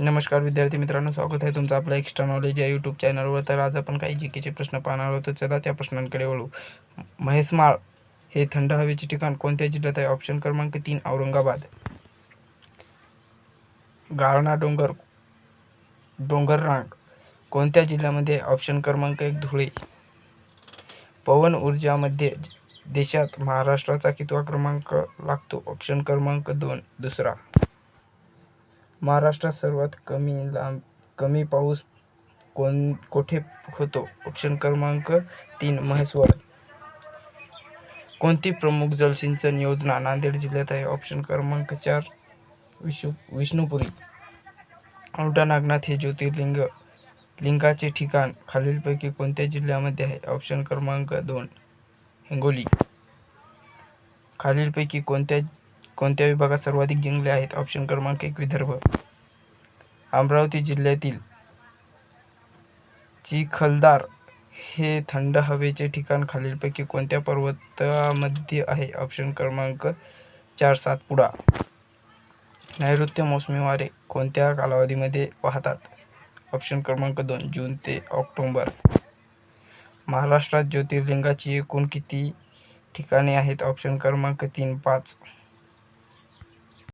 नमस्कार विद्यार्थी मित्रांनो स्वागत आहे तुमचं आपलं एक्स्ट्रा नॉलेज या यूट्यूब चॅनलवर तर आज आपण काही जीकेचे प्रश्न पाहणार आहोत. चला त्या प्रश्नांकडे वळू. म्हैसमाळ हे थंड हवेचे ठिकाण कोणत्या जिल्ह्यात आहे? ऑप्शन क्रमांक तीन औरंगाबाद. गाळणा डोंगर डोंगररांग कोणत्या जिल्ह्यामध्ये ऑप्शन क्रमांक एक धुळे. पवन ऊर्जामध्ये देशात महाराष्ट्राचा कितवा क्रमांक लागतो? ऑप्शन क्रमांक दोन दुसरा. महाराष्ट्रात सर्वात कमी लांब कमी पाऊस कोण कोठे होतो? ऑप्शन क्रमांक तीन म्हैसवर कोणती प्रमुख जलसिंचन योजना नांदेड जिल्ह्यात आहे? ऑप्शन क्रमांक चार विष्णू विष्णुपुरी. औंढा नागनाथ हे ज्योतिर्लिंग लिंगाचे ठिकाण खालीलपैकी कोणत्या जिल्ह्यामध्ये आहे? ऑप्शन क्रमांक दोन हिंगोली. खालीलपैकी कोणत्या कोणत्या विभागात सर्वाधिक जिंकले आहेत. ऑप्शन क्रमांक एक विदर्भ. अमरावती जिल्ह्यातील चिखलदार हे थंड हवेचे ठिकाण खालीलपैकी कोणत्या पर्वतामध्ये आहे? ऑप्शन क्रमांक चार सातपुडा नैऋत्य मोसमी वारे कोणत्या कालावधीमध्ये वाहतात? ऑप्शन क्रमांक दोन जून ते ऑक्टोंबर. महाराष्ट्रात ज्योतिर्लिंगाची एकूण किती ठिकाणे आहेत? ऑप्शन क्रमांक तीन पाच.